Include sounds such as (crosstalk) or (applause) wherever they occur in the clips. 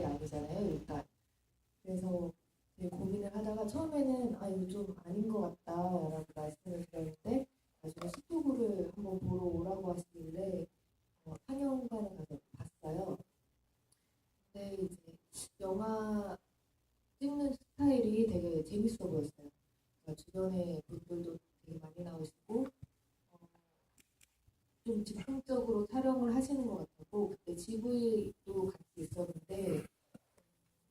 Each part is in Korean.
역할이 아니잖아요, 일단. 그래서 고민을 하다가 처음에는 아 이거 좀 아닌 것 같다라고 말씀을 드렸는데 나중에 스토브를 한번 보러 오라고 하시길래 어, 상영관에 가서 봤어요. 근데 이제 영화 찍는 스타일이 되게 재밌어 보였어요. 그러니까 주변에 분들도 되게 많이 나오시고 어, 좀 즉흥적으로 촬영을 하시는 것 같았고 그때 GV도 같이 있었는데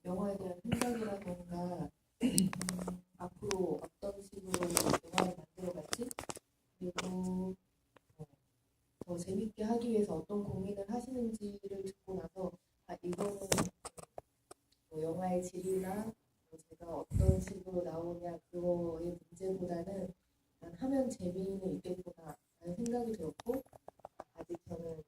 영화에 대한 생각이라던가 음, 앞으로 어떤 식으로 영화를 만들어갈지 그리고 어, 더 재밌게 하기 위해서 어떤 고민을 하시는지를 듣고 나서 아 이거는 뭐 질이나 뭐 제가 어떤 식으로 나오냐 그거의 문제보다는 난 하면 재미는 있겠구나 라는 생각이 들었고 아직 저는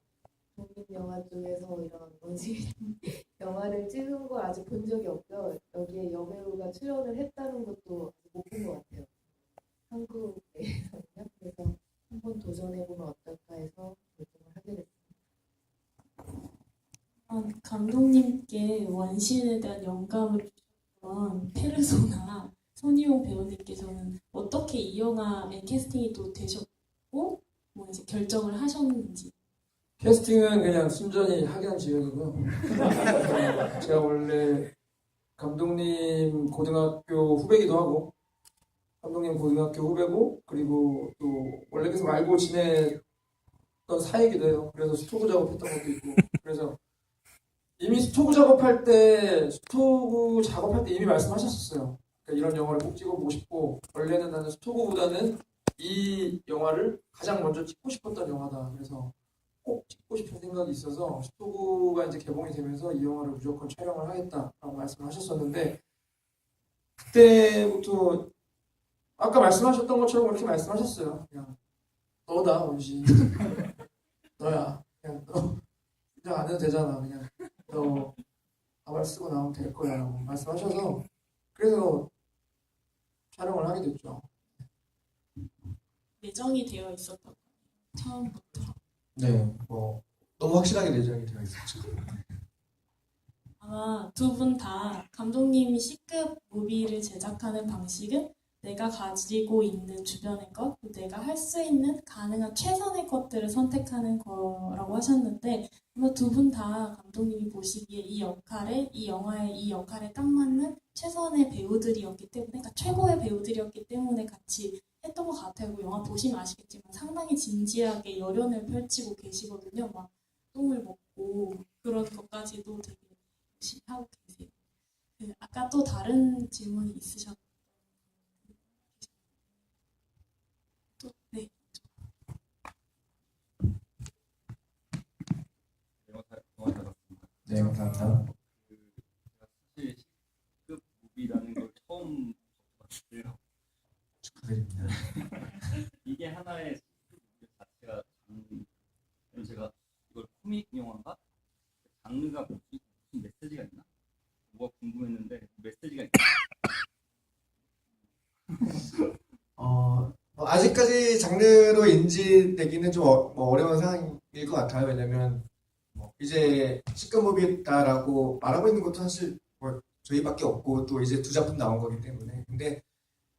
독립 영화 쪽에서 이런 뭐지 (laughs) 영화를 찍은 걸 아직 본 적이 없고요. 여기에 여배우가 출연을 했다는 것도 못 본 것 같아요. 한국에서는요? 그래서 한번 도전해보면 어떨까 해서 결정을 하게 됐어요 어, 감독님께 원신에 대한 영감을 주셨던 페르소나 손희용 배우님께서는 어떻게 이 영화에 캐스팅이 또 되셨고 뭐 이제 결정을 하셨는지 캐스팅은 그냥 순전히 학연 지연이고요. (laughs) 제가 원래 감독님 고등학교 후배기도 하고 감독님 고등학교 후배고 그리고 또 원래 계속 알고 지냈던 사이기도 해요. 그래서 스토브 작업했던 것도 있고 그래서 이미 스토브 작업할 때 스토브 작업할 때 이미 말씀하셨었어요. 그러니까 이런 영화를 꼭 찍어보고 싶고 원래는 나는 스토브보다는 이 영화를 가장 먼저 찍고 싶었던 영화다. 그래서 꼭 찍고 싶은 생각이 있어서 스토브가 이제 개봉이 되면서 이 영화를 무조건 촬영을 하겠다라고 말씀을 하셨었는데 그때부터 아까 말씀하셨던 것처럼 그렇게 말씀하셨어요. 그냥 너다 원신 (laughs) 너야 그냥 너 그냥 안 해도 되잖아 그냥 너 가발 쓰고 나오면 될 거야 라고 말씀하셔서 그래서 촬영을 하게 됐죠. 예정이 되어 있었다고. 처음부터 네, 뭐 너무 확실하게 내정이 되어 있었죠. 아마 두 분 다 감독님이 C급 무비를 제작하는 방식은 내가 가지고 있는 주변의 것, 또 내가 할 수 있는 가능한 최선의 것들을 선택하는 거라고 하셨는데 아마 두 분 다 감독님이 보시기에 이 역할에 이 영화에 이 역할에 딱 맞는 최선의 배우들이었기 때문에 그러니까 최고의 배우들이었기 때문에 같이 했던 것 같아요. 그 영화 보시면 아시겠지만 상당히 진지하게 열연을 펼치고 계시거든요. 막 똥을 먹고 그런 것까지도 되게 열심히 하고 계세요. 그 아까 또 다른 질문이 있으셨 또 네. 영화 잘 영화 잘 봤습니다. 네, 감사합니다. 그 제가 사실 C급 무비라는 걸 처음 봤어요. 축하드립니다. 무비 자체가 장르. 제가 이걸 코믹 영화인가? 장르가 뭐지? 무슨 메시지가 있나? 뭐가 궁금했는데 메시지가 있나? 어, 뭐 아직까지 장르로 인지되기는 좀 어, 뭐 어려운 상황일 것 같아요. 왜냐면 뭐 이제 시크무비다라고 말하고 있는 것도 사실 뭐 저희밖에 없고 또 이제 두 작품 나온 거기 때문에 근데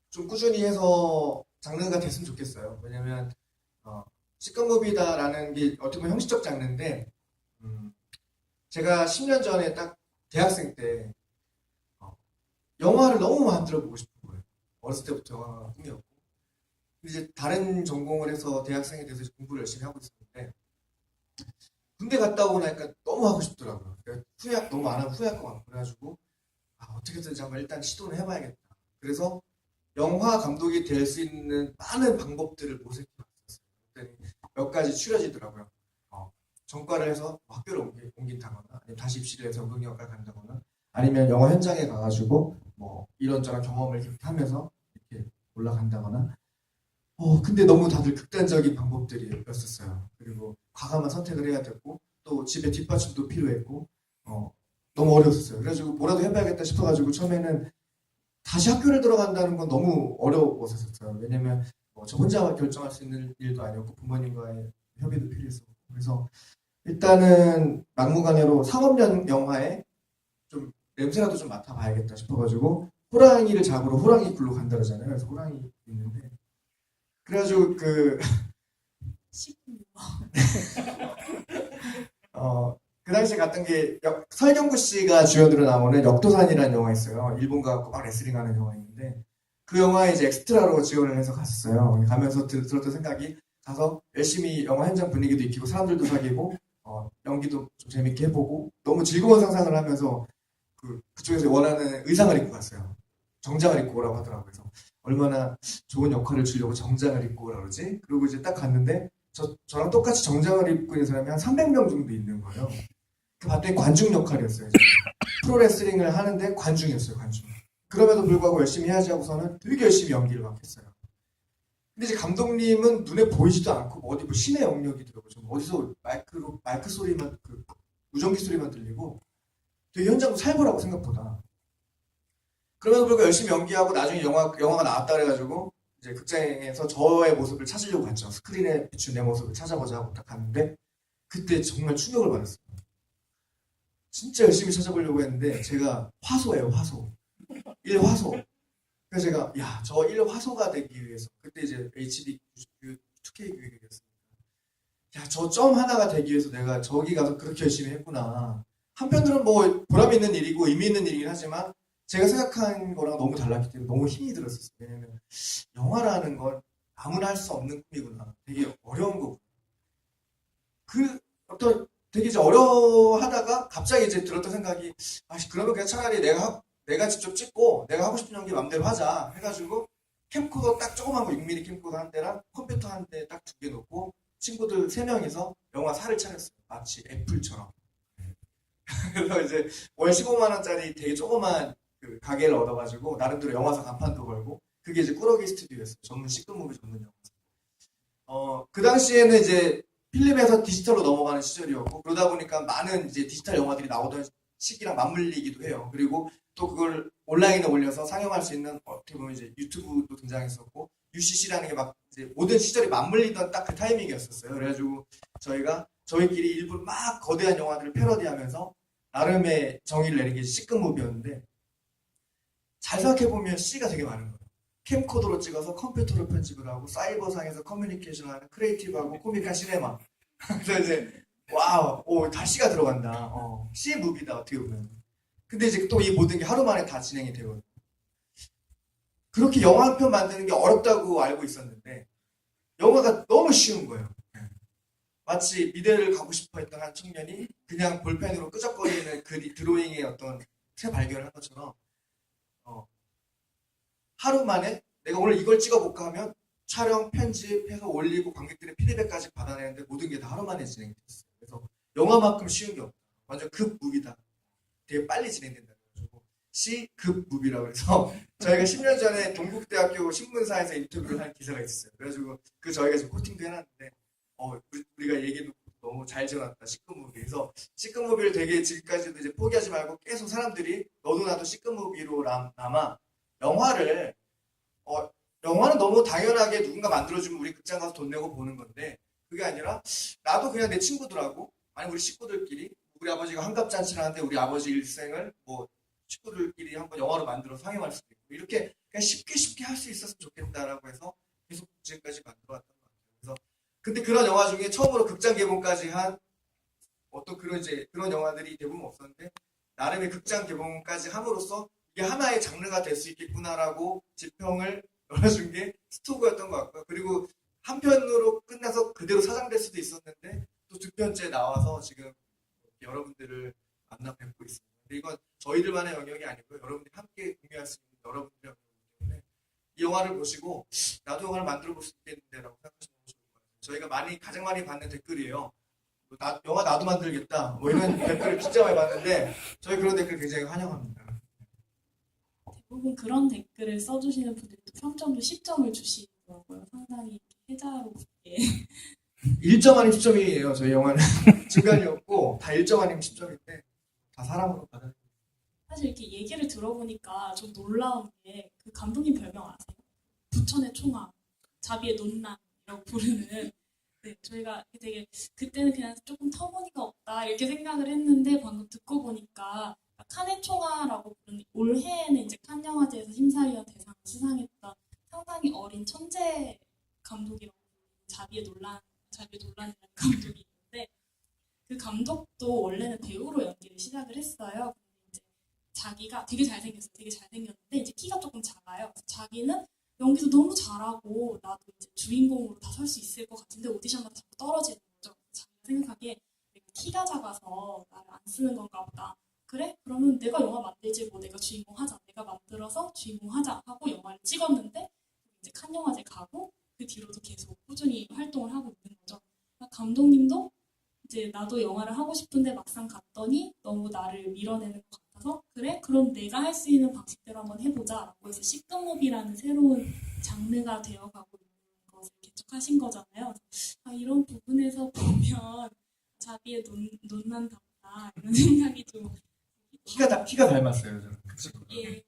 좀 꾸준히 해서 장르가 됐으면 좋겠어요. 왜냐면 어, 시크무비다라는 게 어떻게 보면 형식적 장르인데 음, 제가 10년 전에 딱 대학생 때 어, 영화를 너무 만들어 보고 싶은 거예요. 어렸을 때부터 영화가 꿈이었고 이제 다른 전공을 해서 대학생이 돼서 공부를 열심히 하고 있었는데 군대 갔다 오고 나니까 너무 하고 싶더라고요. 그러니까 후회 너무 안 하면 후회할 것 같고 그래가지고 아, 어떻게든 한번 일단 시도를 해봐야겠다. 그래서 영화 감독이 될 수 있는 많은 방법들을 모색해봤었어요. 몇 가지 추려지더라고요. 어, 전과를 해서 학교를 옮기, 옮긴다거나 아니면 다시 입시를 해서 응용학과를 간다거나 아니면 영화 현장에 가가지고 뭐 이런저런 경험을 이렇게 하면서 이렇게 올라간다거나 어 근데 너무 다들 극단적인 방법들이었었어요 그리고 과감한 선택을 해야 됐고 또 집에 뒷받침도 필요했고 어 너무 어려웠었어요 그래가지고 뭐라도 해봐야겠다 싶어가지고 처음에는 다시 학교를 들어간다는 건 너무 어려웠었어요 왜냐면 뭐 저 혼자 결정할 수 있는 일도 아니었고 부모님과의 협의도 필요했었고 그래서 일단은 막무가내로 상업 영화에 좀 냄새라도 좀 맡아봐야겠다 싶어가지고 호랑이를 잡으러 호랑이 굴로 간다 그러잖아요. 그래서 호랑이 있는데 그래가지고 그. (laughs) 어, 그 당시에 갔던 게 역- 설경구 씨가 주연으로 나오는 역도산이라는 영화 있어요. 일본 가고 막 레슬링하는 영화 있는데 그 영화에 이제 엑스트라로 지원을 해서 갔었어요. 가면서 들, 들었던 생각이 가서 열심히 영화 현장 분위기도 익히고 사람들도 사귀고 어, 연기도 좀 재밌게 해보고 너무 즐거운 상상을 하면서 그, 그쪽에서 원하는 의상을 입고 갔어요. 정장을 입고 오라고 하더라고요. 그래서 얼마나 좋은 역할을 주려고 정장을 입고 오라 그러지? 그리고 이제 딱 갔는데 저, 저랑 똑같이 정장을 입고 있는 사람이 한 300명 정도 있는 거예요. 그 봤더니 관중 역할이었어요. 프로레슬링을 하는데 관중이었어요, 관중. 그럼에도 불구하고 열심히 해야지 하고서는 되게 열심히 연기를 막 했어요. 근데 이제 감독님은 눈에 보이지도 않고 뭐 어디 뭐 신의 영역이더라고요. 좀 어디서 마이크로, 마이크 소리만, 그, 무전기 소리만 들리고 되게 현장도 살벌하고 생각보다. 그럼에도 불구하고 열심히 연기하고 나중에 영화, 영화가 나왔다 그래가지고 이제 극장에서 저의 모습을 찾으려고 갔죠. 스크린에 비춘 내 모습을 찾아보자 하고 딱 갔는데 그때 정말 충격을 받았어요. 진짜 열심히 찾아보려고 했는데 제가 화소예요, 화소. 1화소. 그래서 제가 야, 저 1화소가 되기 위해서 그때 이제 HD 2K 교육이었습니다. 야, 저 점 하나가 되기 위해서 내가 저기 가서 그렇게 열심히 했구나. 한편으로는 뭐 보람 있는 일이고 의미 있는 일이긴 하지만 제가 생각한 거랑 너무 달랐기 때문에 너무 힘이 들었었어요. 왜냐면 영화라는 건 아무나 할 수 없는 꿈이구나. 되게 어려운 거구나. 그 어떤 되게 이제 어려워하다가 갑자기 이제 들었던 생각이 아 그러면 그냥 차라리 내가 하- 내가 직접 찍고 내가 하고 싶은 연기 맘대로 하자 해가지고 캠코더 딱 조그만 거 6mm 캠코더 한 대랑 컴퓨터 한 대 딱 두 개 놓고 친구들 세 명이서 영화 사를 차렸어요. 마치 애플처럼. (laughs) 그래서 이제 월 15만 원짜리 되게 조그만 그 가게를 얻어가지고 나름대로 영화사 간판도 걸고 그게 이제 꾸러기 스튜디오였어요. 전문 시크무비 전문 영화사. 어, 그 당시에는 이제 필름에서 디지털로 넘어가는 시절이었고 그러다 보니까 많은 이제 디지털 영화들이 나오던 시기랑 맞물리기도 해요. 그리고 또 그걸 온라인에 올려서 상영할 수 있는 어떻게 보면 이제 유튜브도 등장했었고 UCC라는 게 막 이제 모든 시절이 맞물리던 딱 그 타이밍이었었어요. 그래가지고 저희가 저희끼리 일부러 막 거대한 영화들을 패러디하면서 나름의 정의를 내는 게 C급 무비였는데 잘 생각해보면 C가 되게 많은 거예요. 캠코더로 찍어서 컴퓨터로 편집을 하고 사이버상에서 커뮤니케이션 하는 크리에이티브하고 코믹한 시네마. (laughs) 그래서 이제 와우 오 다 C가 들어간다. 어, C 무비다 어떻게 보면. 근데 이제 또 이 모든 게 하루 만에 다 진행이 되거든요. 그렇게 영화 한 편 만드는 게 어렵다고 알고 있었는데 영화가 너무 쉬운 거예요. 마치 미대를 가고 싶어 했던 한 청년이 그냥 볼펜으로 끄적거리는 그 드로잉의 어떤 새 발견을 한 것처럼 어, 하루 만에 내가 오늘 이걸 찍어볼까 하면 촬영, 편집 해서 올리고 관객들의 피드백까지 받아내는데 모든 게 다 하루 만에 진행이 됐어요. 그래서 영화만큼 쉬운 게 없다. 완전 급 무비다. 되게 빨리 진행된다. C급 무비라고 해서 저희가 10년 전에 동국대학교 신문사에서 인터뷰를 한 기사가 있었어요. 그래가지고 그 저희가 지금 코팅도 해놨는데 어, 우리- 우리가 얘기해놓고 너무 잘 지어놨다. C급 무비. 그래서 C급 무비를 되게 지금까지도 이제 포기하지 말고 계속 사람들이 너도 나도 C급 무비로 남, 남아 영화를 어, 영화는 너무 당연하게 누군가 만들어주면 우리 극장 가서 돈 내고 보는 건데 그게 아니라 나도 그냥 내 친구들하고 아니 우리 식구들끼리 우리 아버지가 한갑잔치를 하는데 우리 아버지 일생을 뭐 식구들끼리 한번 영화로 만들어 상영할 수도 있고 이렇게 그냥 쉽게 쉽게 할 수 있었으면 좋겠다라고 해서 계속 지금까지 만들어왔던 근데 그런 영화 중에 처음으로 극장 개봉까지 한 어떤 그런 이제 그런 영화들이 대부분 없었는데 나름의 극장 개봉까지 함으로써 이게 하나의 장르가 될 수 있겠구나라고 지평을 (laughs) 열어준 게 스토브였던 것 같고요. 그리고 한 편으로 끝나서 그대로 사장될 수도 있었는데 또 두 편째 나와서 지금 여러분들을 만나 뵙고 있습니다. 근데 이건 저희들만의 영역이 아니고 여러분들이 함께 공유할 수 있는 여러분들의 영역이기 때문에 이 영화를 보시고 나도 영화를 만들어 볼 수 있겠는데라고 생각하시면. 저희가 많이 가장 많이 받는 댓글이에요. 뭐 나- 영화 나도 만들겠다. 뭐 이런 (laughs) 댓글을 진짜 많이 받는데 저희 그런 댓글 굉장히 환영합니다. 대부분 그런 댓글을 써주시는 분들이 또 평점도 10점을 주시더라고요. 상당히 해자롭게. 1점 아니면 10점이에요. 저희 영화는 (laughs) 중간이 없고 다 1점 아니면 10점인데 다 사람으로 받아요. 사실 이렇게 얘기를 들어보니까 좀 놀라운 게 그 감독님 별명 아세요? 부천의 총알, 자비의 논란 이라고 부르는 네, 저희가 되게 그때는 그냥 조금 터무니가 없다 이렇게 생각을 했는데 방금 듣고 보니까 칸의 총화라고 부르는 올해에는 이제 칸 영화제에서 심사위원 대상을 수상했던 상당히 어린 천재 감독이라고 자비의 논란, 자비의 논란이라는 (laughs) 감독이 있는데 그 감독도 원래는 배우로 연기를 시작을 했어요. 근데 이제 자기가 되게 잘생겼어요. 되게 잘생겼는데 이제 키가 조금 작아요. 자기는 연기도 너무 잘하고 나도 이제 주인공으로 다 설 수 있을 것 같은데 오디션마다 자꾸 떨어지는 거죠. 자기가 생각하기에 내가 키가 작아서 나를 안 쓰는 건가 보다. 그래? 그러면 내가 영화 만들지 뭐 내가 주인공 하자. 내가 만들어서 주인공 하자 하고 영화를 찍었는데 이제 칸 영화제 가고 그 뒤로도 계속 꾸준히 활동을 하고 있는 거죠. 그러니까 감독님도 이제 나도 영화를 하고 싶은데 막상 갔더니 너무 나를 밀어내는 것 같아서 그래? 그럼 내가 할 수 있는 방식대로 한번 해보자 라고 해서 시끄무비라는 새로운 장르가 되어가고 있는 것을 개척하신 거잖아요. 아, 이런 부분에서 보면 자비의 논, 논란답다 이런 (laughs) 생각이 좀 키가 다, 키가 닮았어요 저는 그. 예.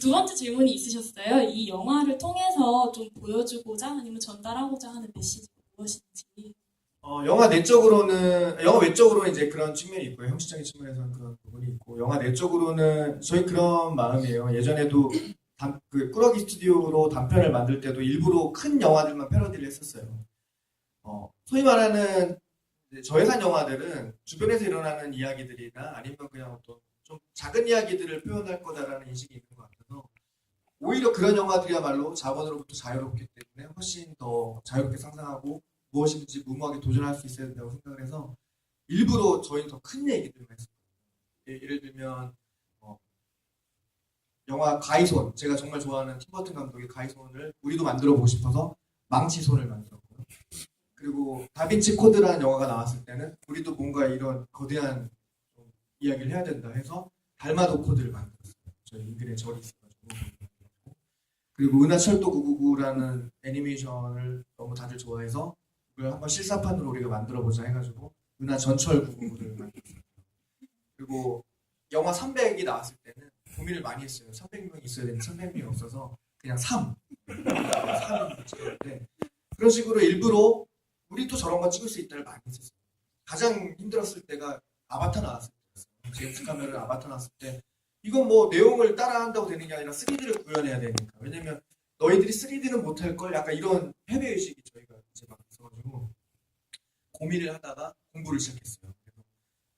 두 번째 질문이 있으셨어요. 이 영화를 통해서 좀 보여주고자 아니면 전달하고자 하는 메시지가 무엇인지. 어, 영화 내적으로는 영화 외적으로 이제 그런 측면이 있고요. 형식적인 측면에서는 그런 부분이 있고 영화 내적으로는 저희 그런 마음이에요. 예전에도 단, 그 꾸러기 스튜디오로 단편을 만들 때도 일부러 큰 영화들만 패러디를 했었어요. 어, 소위 말하는 저예산 영화들은 주변에서 일어나는 이야기들이나 아니면 그냥 어떤 좀 작은 이야기들을 표현할 거다라는 인식이 있는 것 같아서 오히려 그런 영화들이야말로 자본으로부터 자유롭기 때문에 훨씬 더 자유롭게 상상하고 무엇인지 무모하게 도전할 수 있어야 된다고 생각을 해서 일부러 저희는 더 큰 얘기들만 했어요. 예, 예를 들면 어, 영화 가이손 제가 정말 좋아하는 팀버튼 감독의 가이손을 우리도 만들어 보고 싶어서 망치손을 만들었고요. 그리고 다빈치 코드라는 영화가 나왔을 때는 우리도 뭔가 이런 거대한 좀 이야기를 해야 된다 해서 달마도 코드를 만들었어요. 저희 인근에 절이 있어가지고 그리고 은하철도 999라는 애니메이션을 너무 다들 좋아해서 그걸 한번 실사판으로 우리가 만들어보자 해가지고 은하 전철 999를 만들었어요. 그리고 영화 300이 나왔을 때는 고민을 많이 했어요. 300명 있어야 되는데 300명이 없어서 그냥 3. 3이 찍었는데 그런 식으로 일부러 우리도 저런 거 찍을 수 있다를 많이 했었어요. 가장 힘들었을 때가 아바타 나왔을 때였어요. 제임스 카메론 아바타 나왔을 때 이건 뭐 내용을 따라한다고 되는 게 아니라 3D를 구현해야 되니까. 왜냐면 너희들이 3D는 못할 걸 약간 이런 패배 의식이 저희 가 이제 막 있어가지고 고민을 하다가 공부를 시작했어요. 그래서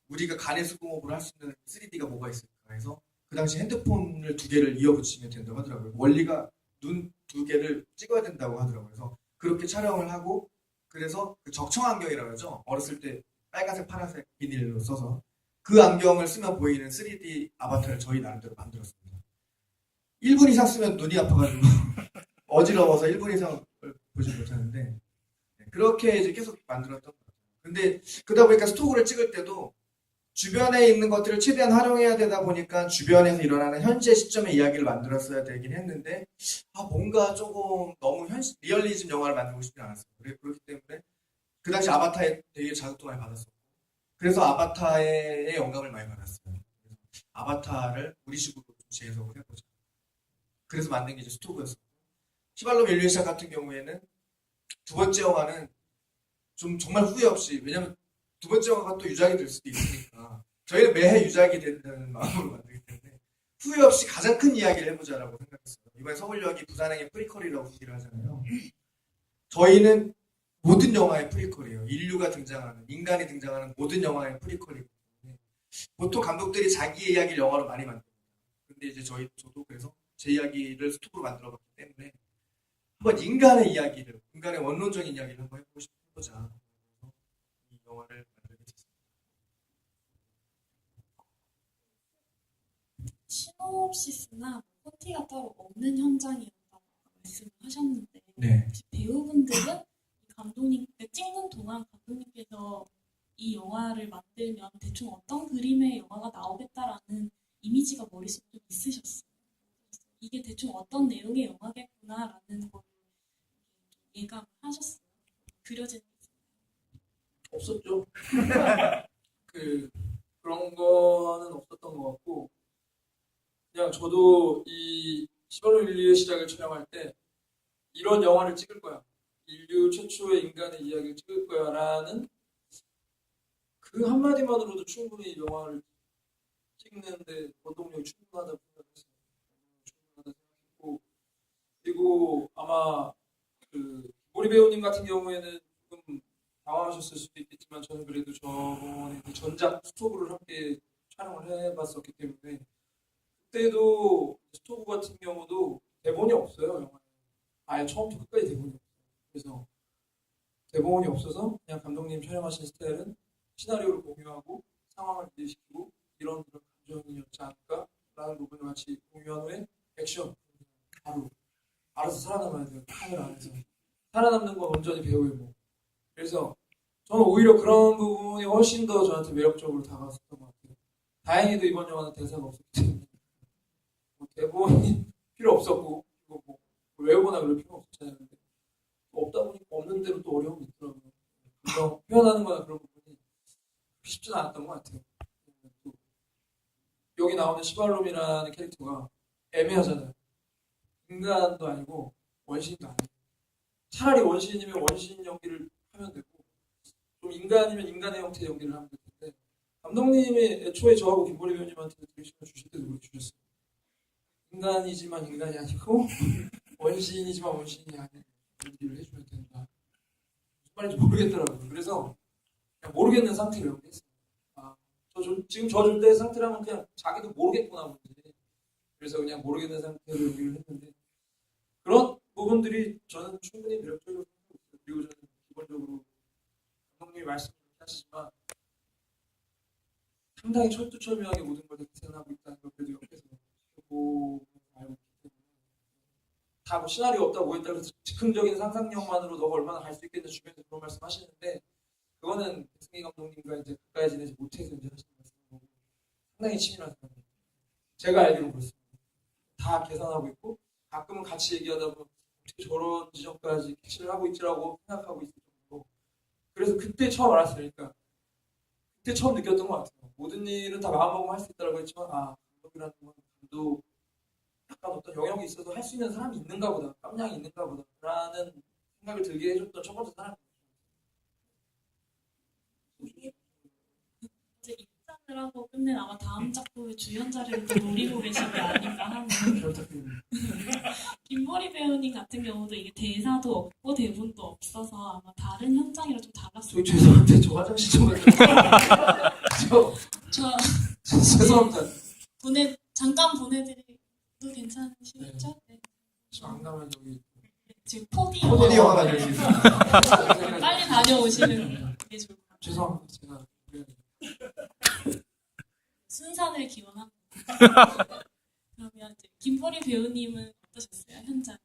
우리가 간의 수공업을 할 수 있는 3D가 뭐가 있을까 해서 그 당시 핸드폰을 두 개를 이어붙이면 된다고 하더라고요. 원리가 눈 두 개를 찍어야 된다고 하더라고요. 그래서 그렇게 촬영을 하고 그래서 그 적청 안경이라고 하죠. 어렸을 때 빨간색, 파란색 비닐로 써서 그 안경을 쓰면 보이는 3D 아바타를 저희 나름대로 만들었습니다. 1분 이상 쓰면 눈이 아파가지고 (laughs) 어지러워서 1분 이상을 보지 못하는데 네, 그렇게 이제 계속 만들었던 것 같아요. 근데 그러다 보니까 스토브를 찍을 때도 주변에 있는 것들을 최대한 활용해야 되다 보니까 주변에서 일어나는 현재 시점의 이야기를 만들었어야 되긴 했는데 아 뭔가 조금 너무 현실 리얼리즘 영화를 만들고 싶지 않았어요. 그래- 그렇기 때문에 그 당시 아바타에 되게 자극도 많이 받았었고 그래서 아바타의 영감을 많이 받았어요. 그래서 아바타를 우리식으로 좀 재해석을 해보자. 그래서 만든 게 이제 스토브였어요. 히발로 멜리샤 같은 경우에는 두 번째 영화는 좀 정말 후회 없이 왜냐면 두 번째 영화가 또 유작이 될 수도 있으니까 저희는 매해 유작이 된다는 마음으로 만들기 때문에 후회 없이 가장 큰 이야기를 해보자라고 생각했어요. 이번에 서울역이 부산행의 프리퀄이라고 얘기를 하잖아요. 저희는 모든 영화의 프리퀄이에요. 인류가 등장하는, 인간이 등장하는 모든 영화의 프리퀄이기 때문에 보통 감독들이 자기 이야기를 영화로 많이 만듭니다. 근데 이제 저희, 저도 그래서 제 이야기를 스토브로 만들어 봤기 때문에 한번 인간의 이야기를, 인간의 원론적인 이야기를 한번 해보고. 그래서 이 영화를 만들게 됐습니다. 시놉시스나 코티가 따로 없는 현장이었다고 말씀을 하셨는데 네. 혹시 배우분들은 이 감독님 그 찍는 동안 감독님께서 이 영화를 만들면 대충 어떤 그림의 영화가 나오겠다라는 이미지가 머릿속에 좀 있으셨어요. 이게 대충 어떤 내용의 영화겠구나라는 걸 예감을 하셨어요. 그려지는 게 있어요. 없었죠. (laughs) 그 그런 거는 없었던 것 같고 그냥 저도 이 시발로 인류의 시작을 촬영할 때 이런 영화를 찍을 거야. 인류 최초의 인간의 이야기를 찍을 거야라는 그그 한마디만으로도 충분히 영화를 찍는데 원동력이 충분하다고 생각했어요. 충분하다 생각했고 그리고 아마 그 모리 배우님 같은 경우에는 조금 당황하셨을 수도 있겠지만 저는 그래도 저번에 그 전작 스토브를 함께 촬영을 해봤었기 때문에 그때도 스토브 같은 경우도 대본이 없어요 영화에. 아예 처음부터 끝까지 대본이 없어요. 그래서 대본이 없어서 그냥 감독님 촬영하신 스타일은 시나리오를 공유하고 상황을 이해시키고 이런 그런 감정이었지 않을까라는 부분을 같이 공유한 후에 액션 바로 알아서 살아남아야 돼요. 카메라 안에서. 살아남는 건 온전히 배우의 뭐 그래서 저는 오히려 그런 부분이 훨씬 더 저한테 매력적으로 다가왔었던 것 같아요. 다행히도 이번 영화는 대사가 없었기 때문에. 뭐 대본이 (laughs) 필요 없었고 그리고 뭐 외우거나 그럴 필요 없었잖아요. 근데 없다 보니까 없는 대로 또 어려움이 있더라고요. 그래서 표현하는 거나 그런 부분이 쉽지는 않았던 것 같아요. 또 여기 나오는 시발롬이라는 캐릭터가 애매하잖아요 인간도 아니고 원신도 아니고 차라리 원신이면 원신 연기를 하면 되고 좀 인간이면 인간의 형태 연기를 하면 될 텐데 감독님이 애초에 저하고 김보리 배우님한테 디렉션을 주실 때도 그렇게 주셨어요. 인간이지만 인간이 아니고 (laughs) 원신이지만 원신이 아닌 연기를 해주면 된다. 무슨 말인지 모르겠더라고요. 그래서 모르겠는 상태로 연기했어요. 아, 저, 저, 지금 저 준대 상태라면 그냥 자기도 모르겠구나 그래서 그냥 모르겠는 상태로 연기를 했는데 그런 부분들이 저는 충분히 매력적이라고 생각하고 있어요. 그리고 저는 기본적으로 감독님이 말씀 하시지만 상당히 철두철미하게 모든 걸다 계산하고 있다는 걸 그래도 옆에서 보고 알고 있기 때문에 다뭐 시나리오 없다 뭐 했다 그래서 즉흥적인 상상력만으로 너가 얼마나 갈 수 있겠냐 주변에서 그런 말씀 하시는데 그거는 배승희 감독님과 이제 가까이 지내지 못해서 이제 하시는 말씀이고 상당히 치밀한 사람이에요. 제가 알기로 그렇습니다. 다 계산하고 있고 가끔은 같이 얘기하다 보면 저런 지점까지 캐치를 하고 있지라고 생각하고 있을 정도로 그래서 그때 처음 알았어요. 그러니까 그때 처음 느꼈던 것 같아요. 모든 일은 다 마음먹으면 할 수 있다고 했지만 아 감독이라는 건 감독 약간 어떤 영역이 있어서 할 수 있는 사람이 있는가 보다 깜냥이 있는가 보다 라는 생각을 들게 해줬던 첫 번째 사람이에요. 하고 끝낸 아마 다음 작품의 주연자를 또 노리고 계신 게 아닌가 하는. (laughs) (laughs) 김머리 배우님 같은 경우도 이게 대사도 없고 대본도 없어서 아마 다른 현장이랑 좀 달랐을 저기 죄송한데 저 화장실 좀 갔다 (laughs) 저저 죄송합니다. 보내 잠깐 보내드려도 괜찮으시겠죠? 네. 지금 안 가면 여기 지금 포디 영화가 될수 있어요. 빨리 다녀오시는 게 좋을 것 같아요. 죄송합니다. 제가 미안해요. 순산을 기원합니다. 그러면 김보리 배우님은 어떠셨어요 현장?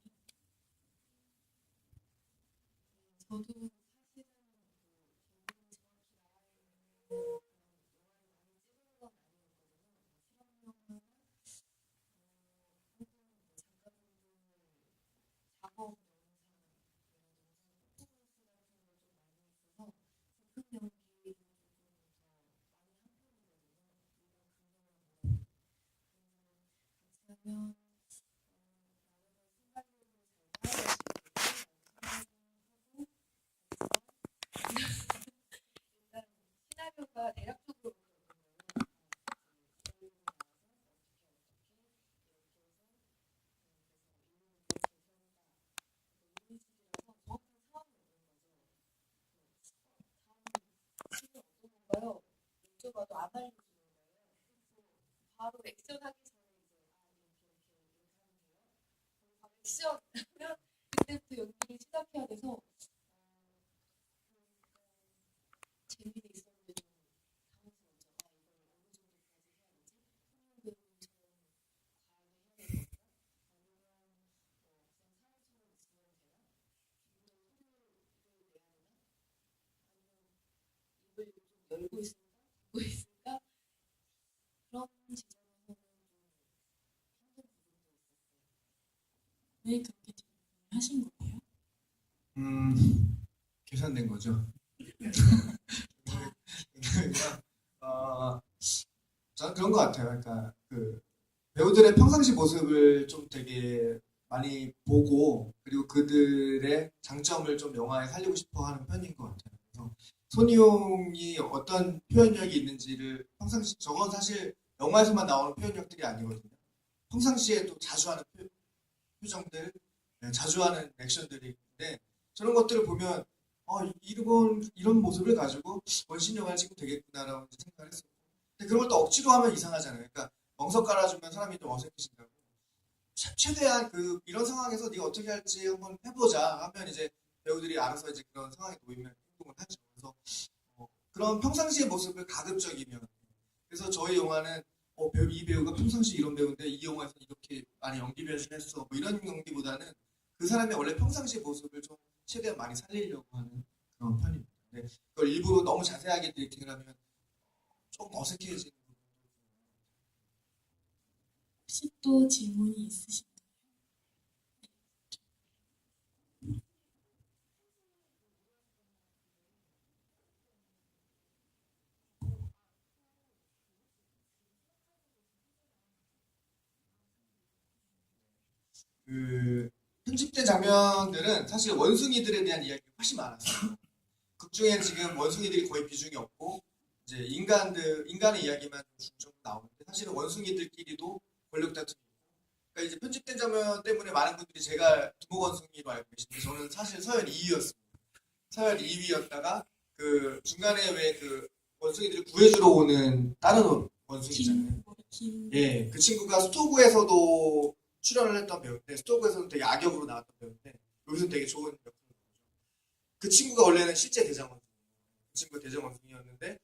저도 사실은 작업 영상 이런 영상 포커스 같은 걸 좀 많이 했어서 극 시나리오가 대략적으로 건가요? 여쭤봐도 안 알려주는 거예요. 바로 액션 하기 전에 이제 아 이렇게 이렇게 이렇게 하면 돼요. 바로 액션 하면 그때부터 연기를 시작해야 돼서 어, 재미는 있었는데 좀 당황스럽죠. 아 이걸 어느 정도까지 해야 되지? 배우님 저는 과외 해야 될까? 아니면 그냥 상황처럼 진행을 해야 될까? 입을 열고 있을까? 그런 지점에서는 좀 힘든 부분도 있었어요. 왜 그렇게 하신 거예요? 음, 계산된 거죠. 그러니까, 어, 저는 그런 것 같아요. 그러니까 그 배우들의 평상시 모습을 좀 되게 많이 보고 그리고 그들의 장점을 좀 영화에 살리고 싶어 하는 편인 것 같아요. 그래서 손이용이 어떤 표현력이 있는지를 평상시 저건 사실 영화에서만 나오는 표현력들이 아니거든요. 평상시에도 자주 하는 표, 표정들, 네, 자주 하는 액션들이 있는데 저런 것들을 보면 어, 이런 이런 모습을 가지고 원신 영화를 찍으면 되겠구나라고 생각을 했어요. 근데 그런 걸 또 억지로 하면 이상하잖아요. 그러니까 멍석 깔아주면 사람이 좀 어색해진다고. 최- 최대한 그 이런 상황에서 네가 어떻게 할지 한번 해보자 하면 이제 배우들이 알아서 이제 그런 상황에 놓이면 행동을 하죠. 그래서 어, 그런 평상시의 모습을 가급적이면 그래서 저희 영화는 어, 배우, 이 배우가 평상시 이런 배우인데 이 영화에서 이렇게 많이 연기 변신했어 뭐 이런 연기보다는 그 사람의 원래 평상시 모습을 좀 최대한 많이 살리려고 하는 그런 편입니다. 근데 그걸 일부러 너무 자세하게 디렉팅을 하면 조금 어색해지는 혹시 또 질문이 있으신가요? 그 편집된 장면들은 사실 원숭이들에 대한 이야기가 훨씬 많았어요. 극 중에는 지금 원숭이들이 거의 비중이 없고 이제 인간들 인간의 이야기만 중점으로 나오는데 사실은 원숭이들끼리도 권력 다툼이 그러니까 이제 편집된 장면 때문에 많은 분들이 제가 두목 원숭이로 알고 계신데 저는 사실 서열 2위였습니다. 서열 2위였다가 그 중간에 왜 그 원숭이들을 구해주러 오는 다른 원숭이 있잖아요. 김, 뭐, 김, 예, 그 친구가 스토브에서도 출연을 했던 배우인데 스토브에서는 되게 악역으로 나왔던 배우인데 여기서 되게 좋은 역할을 했죠. 그 친구가 원래는 실제 대장 원숭이에요. 그 친구가 대장 원숭이였는데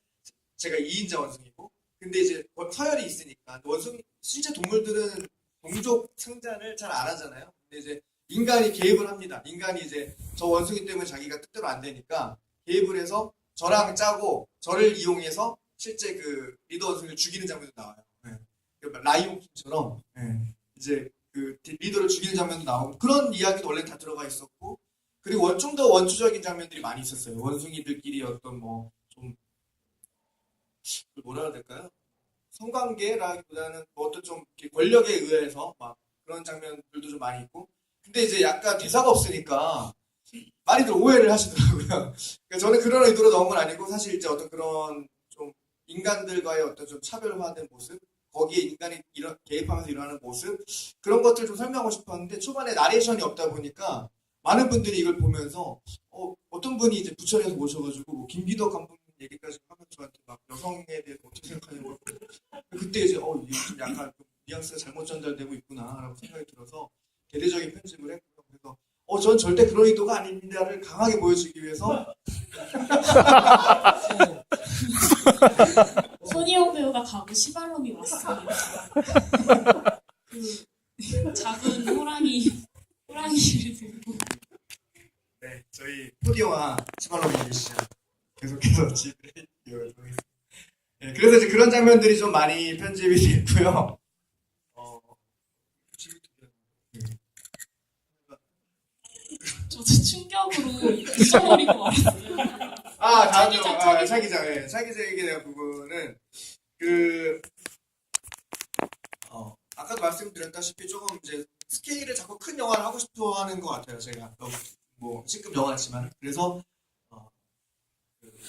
제가 2인자 원숭이고 근데 이제 서열이 있으니까 원숭이 실제 동물들은 동족 상잔을 잘안 하잖아요. 근데 이제 인간이 개입을 합니다. 인간이 이제 저 원숭이 때문에 자기가 뜻대로 안 되니까 개입을 해서 저랑 짜고 저를 이용해서 실제 그 리더 원숭이를 죽이는 장면도 나와요. 예. 그 라이온 킹처럼 예. 이제 그 리더를 죽이는 장면도 나오고 그런 이야기도 원래 다 들어가 있었고 그리고 좀 더 원초적인 장면들이 많이 있었어요. 원숭이들끼리 어떤 뭐좀 뭐라 해야 될까요? 성관계라기보다는 뭐 어떤 좀 권력에 의해서 막 그런 장면들도 좀 많이 있고 근데 이제 약간 대사가 없으니까 많이들 오해를 하시더라고요. (laughs) 그러니까 저는 그런 의도로 넣은 건 아니고 사실 이제 어떤 그런 좀 인간들과의 어떤 좀 차별화된 모습 거기에 인간이 일어, 개입하면서 일어나는 모습 그런 것들 좀 설명하고 싶었는데 초반에 나레이션이 없다 보니까 많은 분들이 이걸 보면서 어, 어떤 분이 이제 부천에서 모셔가지고 뭐 김기덕 감독님 얘기까지 하면 저한테 막 여성에 대해서 어떻게 생각하냐고 그때 이제 어 이게 좀 약간 좀 뉘앙스가 잘못 전달되고 있구나라고 생각이 들어서 대대적인 편집을 했고요. 그래서 어 전 절대 그런 의도가 아닙니다를 강하게 보여주기 위해서 손희영 배우가 가고 시발롬이 왔습니다. 그 작은 호랑이 호랑이를 들고 네, 저희 포디오와 치발로미 시장 계속해서 (laughs) 하겠습니다. 네, 그래서 이제 그런 장면들이 좀 많이 편집이 됐고요. 어. 저도 충격으로 잊어버리고 말았어요. 아, 다음 점, 아. 차기작, 예, 차기작에 대한 부분은 그 어, 아까도 말씀드렸다시피 조금 이제 스케일을 자꾸 큰 영화를 하고 싶어 하는 것 같아요. 제가 뭐 C급 영화지만 그래서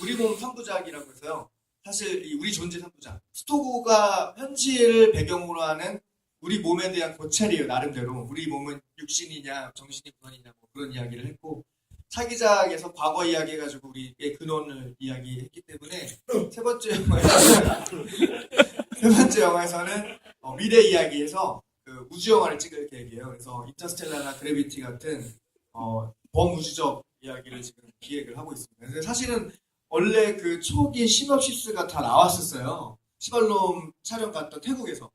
우리 몸 3부작이라고 해서요. 사실 이 우리 존재 3부작 스토브가 현실을 배경으로 하는 우리 몸에 대한 고찰이에요. 나름대로 우리 몸은 육신이냐 정신이 구원이냐 뭐 그런 이야기를 했고 차기작에서 과거 이야기 해가지고 우리의 근원을 이야기했기 때문에 세 번째 영화에서는 (laughs) 세 번째 영화에서는 어, 미래 이야기에서 그 우주 영화를 찍을 계획이에요. 그래서 인터스텔라나 그래비티 같은 어, 범우주적 이야기를 지금 기획을 하고 있습니다. 사실은 원래 그 초기 시놉시스가 다 나왔었어요. 시발롬 촬영 갔던 태국에서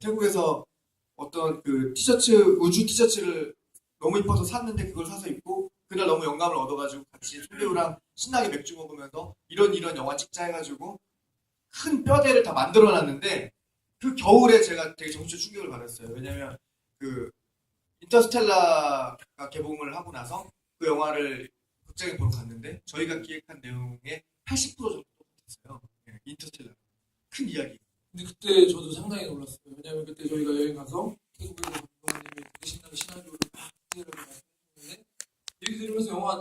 태국에서 어떤 그 티셔츠 우주 티셔츠를 너무 이뻐서 샀는데 그걸 사서 입고 그날 너무 영감을 얻어가지고 같이 손배우랑 신나게 맥주 먹으면서 이런 이런 영화 찍자 해가지고 큰 뼈대를 다 만들어놨는데 그 겨울에 제가 되게 정신 충격을 받았어요. 왜냐면 그 인터스텔라가 개봉을 하고 나서 그 영화를 극장에 보러 갔는데 저희가 기획한 내용의 80% 정도 똑같았어요. 네, 인터스텔라 큰 이야기. 근데 그때 저도 상당히 놀랐어요. 왜냐하면 그때 저희가 여행 가서 태국에서 감독님이 되게 신나는 시나리오를 막 얘기를 말씀하셨는데 얘기 들으면서 영화